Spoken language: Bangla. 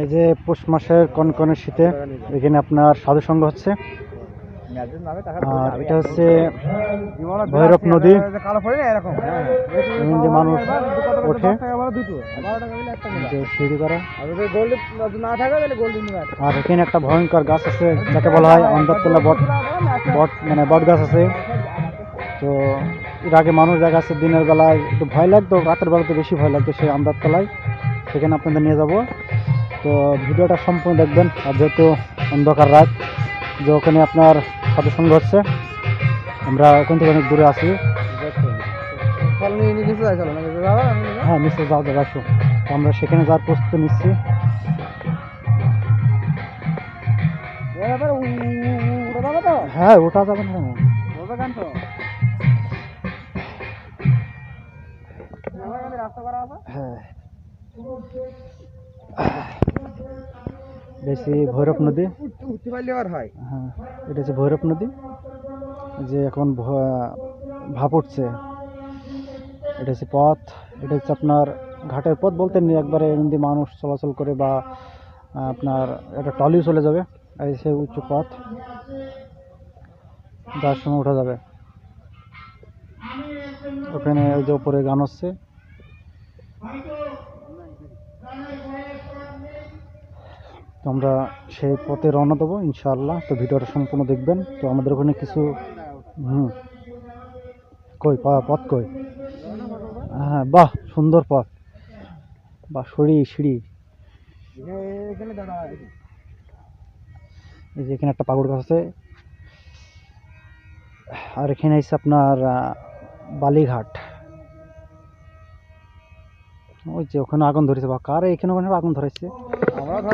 এই যে পৌষ মাসের কনকনে শীতে এখানে আপনার সাধু সঙ্গ হচ্ছে। আর এটা হচ্ছে ভৈরব নদী। মানুষ ওঠে আর এখানে একটা ভয়ঙ্কর গাছ আছে, যাকে বলা হয় অন্ধারতলা বট বট মানে বট গাছ আছে। তো এর আগে মানুষ দেখা যাচ্ছে দিনের বেলায় একটু ভয় লাগতো, রাতের বেলাতে বেশি ভয় লাগতো সেই আমদারতলায় সেখানে আপনাদের নিয়ে যাব। তো ভিডিওটা সম্পূর্ণ দেখবেন আর যেহেতু অন্ধকার রাত যে ওখানে আপনার সাথে সঙ্গ হচ্ছে আমরা ওখান থেকে অনেক দূরে আছি। হ্যাঁ নিশ্চয় যাও যাবে আসো। তো আমরা সেখানে যাওয়ার প্রস্তুতি নিচ্ছি। হ্যাঁ ওটা যাবে না হ্যাঁ। বেশি ভৈরব নদী। হয়, এটা হচ্ছে ভৈরব নদী। যে এখন ভাপ উঠছে। এটা হচ্ছে পথ। এটা হচ্ছে আপনার ঘাটের পথ বলতে একবারে এমনি মানুষ চলাচল করে বা আপনার একটা টলিও চলে যাবে। এই সে উঁচু পথ। যার সময় ওঠা যাবে। ওখানে ওই যে উপরে গান হচ্ছে। তো আমরা সেই পথে রওনা দেবো, ইনশাআল্লাহ। তো ভিডিওটা সম্পূর্ণ দেখবেন। তো আমাদের ওখানে কিছু, হুম। কই পথ কই? হ্যাঁ বাহ, সুন্দর পথ। বাহ, সিঁড়ি সিঁড়ি। এই যে এখানে একটা পাগড় গাছ আছে। আর এখানে আছে আপনার বালিঘাট। ওই যে ওখানে আগুন ধরেছে বা কার এখানে ওখানে আগুন ধরেছে? Ahora